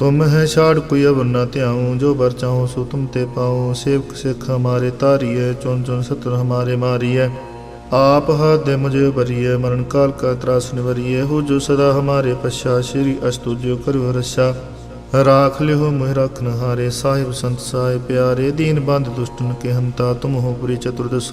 ਤੁਮ ਹੈ ਛਾੜ ਕੋਈ ਅਵਰ ਨਾ ਧਿਆਉ, ਜੋ ਬਰ ਚਾਹੋ ਸੋ ਤੁਮ ਤੇ ਪਾਉ। ਸੇਵਕ ਸਿੱਖ ਹਮਾਰੇ ਤਾਰੀਏ ਚੁਨ ਚੁਨ ਸਤਰ ਹਮਾਰੇ ਮਾਰੀਏ ਆਪ ਹੱਥ ਦੇ ਮੁਝੇ ਭਰੀਏ ਮਰਨ ਕਾਲ ਕਾ ਤਰਾਸ ਨਿਵਰੀਏ ਹੋ ਜੋ ਸਦਾ ਹਮਾਰੇ ਪਛਾ, ਸ਼੍ਰੀ ਅਸਤੁ ਜੋ ਕਰਿਓ ਰਛਾ। ਰਾਖ ਲਿਓ ਮੋਹਿ ਰਖਨ ਹਾਰੇ ਸਾਹਿਬ ਸੰਤ ਸਾਹਿਬ ਪਿਆਰੇ। ਦੀਨ ਬੰਦ ਦੁਸ਼ਟਨ ਕੇ ਹੰਤਾ, ਤੁਮ ਹੋ ਪੁਰੀ ਚਤੁਰਦਸ਼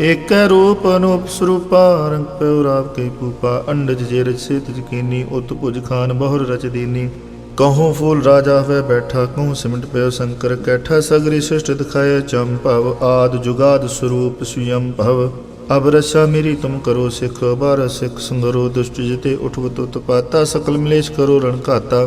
ਏਕੈ ਰੂਪ ਅਨੂਪ ਸਰੂਪਾ, ਰੰਗ ਪਿਉ ਰਾਵ ਕੇ ਪੂਪਾ ਅੰਡਜ ਜੇ ਰਚ ਸੇਤ ਜਕੀਨੀ, ਉਤ ਭੁਜ ਖਾਨ ਬਹੁਰ ਰਚ ਦੀਨੀ। ਕਹੂੰ ਫੂਲ ਰਾਜਾ ਹੋਏ ਬੈਠਾ, ਕਹੂੰ ਸਿਮਟ ਪਿਓ ਸ਼ੰਕਰ ਕੈਠਾ, ਸਗਰੀ ਸ੍ਰਿਸ਼ਟ ਦਿਖਾਏ ਭਵ, ਆਦ ਜੁਗਾਦ ਸਰੂਪ ਸੁਯਮ ਭਵ। ਅਬ ਰਸ਼ਾ ਮੇਰੀ ਤੁਮ ਕਰੋ ਸਿਖ, ਬਾਰ ਸਿਖ ਸੰਗਰੋ, ਦੁਸ਼ਟ ਜਿਤੇ ਉਠਵਤ ਉਤਪਾਤਾ ਸਕਲ ਮਲੇਸ਼ ਕਰੋ ਰਣ ਘਾਤਾ।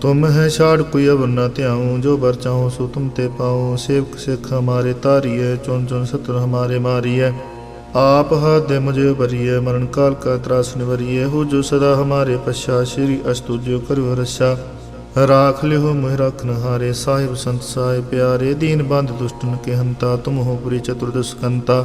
ਤੁਮ ਹੈ ਛਾੜ ਕੋਈ ਅਵਰ ਨਾ ਧਿਆਉ, ਜੋ ਬਰ ਚਾਹੋ ਸੋ ਤੁਮ ਤੇ ਪਾਉ ਸੇਵਕ ਸਿਖ ਹਮਾਰੇ ਤਾਰੀਏ ਚੁਨ ਚੁਨ ਸਤਰ ਹਮਾਰੇ ਮਾਰੀਏ ਆਪ ਹੱਥ ਦੇ ਮੁਝੇ ਭਰੀਏ ਮਰਨ ਕਾਲ ਕਾ ਤਰਾਸ ਨਿਵਰੀਏ ਹੋ ਜੋ ਸਦਾ ਹਮਾਰੇ ਪਛਾ, ਸ਼੍ਰੀ ਅਸਤੁ ਜੋ ਕਰਿਓ ਰਛਾ। ਰਾਖ ਲਿਓ ਮੋਹਿ ਰਖਨ ਹਾਰੇ ਸਾਹਿਬ ਸੰਤ ਸਾਹਿਬ ਪਿਆਰੇ। ਦੀਨ ਬੰਦ ਦੁਸ਼ਟਨ ਕੇ ਹੰਤਾ ਤੁਮ ਹੋ ਪੁਰੀ ਚਤੁਰਦਸ਼ ਕੰਤਾ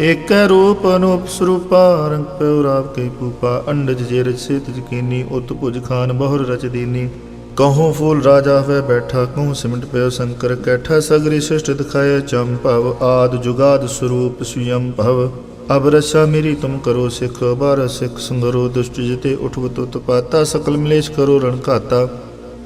ਏਕੈ ਰੂਪ ਅਨੂਪ ਸਰੂਪਾ, ਰੰਗ ਪਿਉ ਰਾਵ ਕੇ ਪੂਪਾ ਅੰਡਜ ਜੇ ਰਚ ਸੇਤ ਜਕੀਨੀ ਉਤ ਭੁਜ ਖਾਨ ਬਹੁਰ ਰਚ ਦੀਨੀ। ਕਹੂੰ ਫੂਲ ਰਾਜਾ ਹੋਵੇ ਬੈਠਾ, ਕਹੂੰ ਸਿਮਟ ਪਿਓ ਸ਼ੰਕਰ ਕੈਠਾ, ਸਗਰੀ ਸ੍ਰਿਸ਼ਟ ਦਿਖਾਏ ਭਵ, ਆਦ ਜੁਗਾਦ ਸਰੂਪ ਸੁਯੰ ਭਵ। ਅਬ ਰਸਾ ਮੇਰੀ ਤੁਮ ਕਰੋ ਸਿਖ, ਬਾਰ ਸਿਖ ਸੰਗਰੋ, ਦੁਸ਼ਟ ਜਿਤੇ ਉਠਵਤ ਉਤਪਾਤਾ ਸਕਲ ਮਲੇਸ਼ ਕਰੋ ਰਣ ਘਾਤਾ।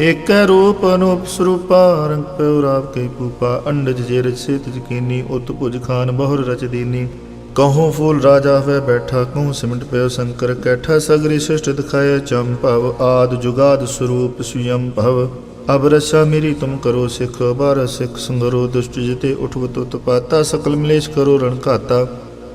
ਏਕੈ ਰੂਪ ਅਨੂਪ ਸਰੂਪਾ ਰੰਗ ਪਿਉ ਰਾਵ ਕੇ ਪੂਪਾ ਅੰਡਜ ਜੇ ਰਚ ਸੇਤ ਜਕੀਨੀ ਉਤ ਭੁਜ ਖਾਨ ਬਹੁਰ ਰਚ ਦੀਨੀ। ਕਹੂੰ ਫੂਲ ਰਾਜਾ ਹੋਵੇ ਬੈਠਾ ਕਹੂੰ ਸਿਮਟ ਪਿਓ ਸ਼ੰਕਰ ਕੈਠਾ, ਸਗਰੀ ਸ੍ਰਿਸ਼ਟ ਦਿਖਾਏ ਚੰਪਵ ਆਦ ਜੁਗਾਦ ਸਰੂਪ ਸੁਯੰ ਭਵ। ਅਬ ਰਛਾ ਮੇਰੀ ਤੁਮ ਕਰੋ ਸਿਖ ਬਾਰ ਸਿਖ ਸੰਗਰੋ, ਦੁਸ਼ਟ ਜਿਤੇ ਉਠਵਤ ਉਤਪਾਤਾ ਸਕਲ ਮਿਲੇਸ਼ ਕਰੋ ਰਣ ਘਾਤਾ।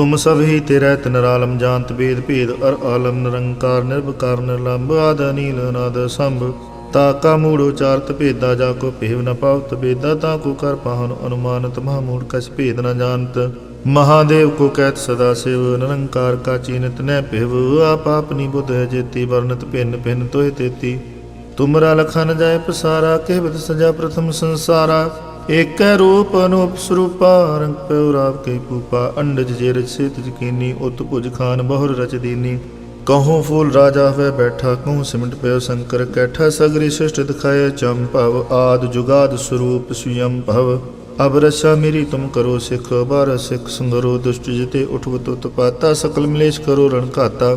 ਤੁਮ ਸਭ ਹੀ ਤੇਰਾ ਤਨਰਾਲਮ ਜਾਣਤ ਬੇਦ ਭੇਦ ਅਰ ਆਲਮ ਨਿਰੰਕਾਰ ਨਿਰਭਕਾਰ ਨਿਰਲੰਭ ਆਦ ਅਨੀਲ ਅਨਾਦ ਸੰਭ। ਤਾ ਕਾ ਮੂੜ ਉਚਾਰਤ ਭੇਦਾ ਜਾ ਕੋ ਭੇਵ ਨ ਪਾਵਤ ਬੇਦਾ ਤਾ ਕੋ ਕਰ ਪਾਹਨ ਅਨੁਮਾਨਤ ਮਹਾਮੂੜ ਕਛ ਭੇਦ ਨ ਜਾਣਤ। ਮਹਾਦੇਵ ਕੋ ਕਹਿਤ ਸਦਾ ਸਿਵ ਨਿਰੰਕਾਰ ਕਾ ਚੀਨਤ ਨੈ ਭਿਵ ਆਪ ਆਪਨੀ ਬੁੱਧ ਹੈ ਜੇਤੀ ਵਰਨਤ ਭਿੰਨ ਭਿੰਨ ਤੋਹਿ ਤੇਤੀ। ਤੁਮਰਾ ਲਖਨ ਜਾਏ ਪਸਾਰਾ ਕਹਿਵਤ ਸਜਾ ਪ੍ਰਥਮ ਸੰਸਾਰਾ। ਏਕੈ ਰੂਪ ਅਨੂਪ ਸਰੂਪਾ, ਰੰਗ ਪਿਉ ਰਾਵ ਕੇ ਪੂਪਾ ਅੰਡਜ ਜੇ ਰਚ ਸੇਤ ਜਕੀਨੀ ਉਤ ਭੁਜ ਖਾਨ ਬਹੁਰ ਰਚ ਦੀਨੀ। ਕਹੂੰ ਫੂਲ ਰਾਜਾ ਹੋਏ ਬੈਠਾ, ਕਹੂੰ ਸਿਮਟ ਪਿਓ ਸ਼ੰਕਰ ਕੈਠਾ, ਸਗਰੀ ਸ੍ਰਿਸ਼ਟ ਦਿਖਾਏ ਭਵ, ਆਦ ਜੁਗਾਦ ਸਰੂਪ ਸੁਯੰ ਭਵ। ਅਬ ਰਸਾ ਮੇਰੀ ਤੁਮ ਕਰੋ ਸਿਖ, ਬਾਰ ਸਿਖ ਸੰਗਰੋ ਦੁਸ਼ਟ ਜਿਤੇ ਉਠਵਤ ਉਤਪਾਤਾ, ਸਕਲ ਮਲੇਸ਼ ਕਰੋ ਰਣ ਘਾਤਾ।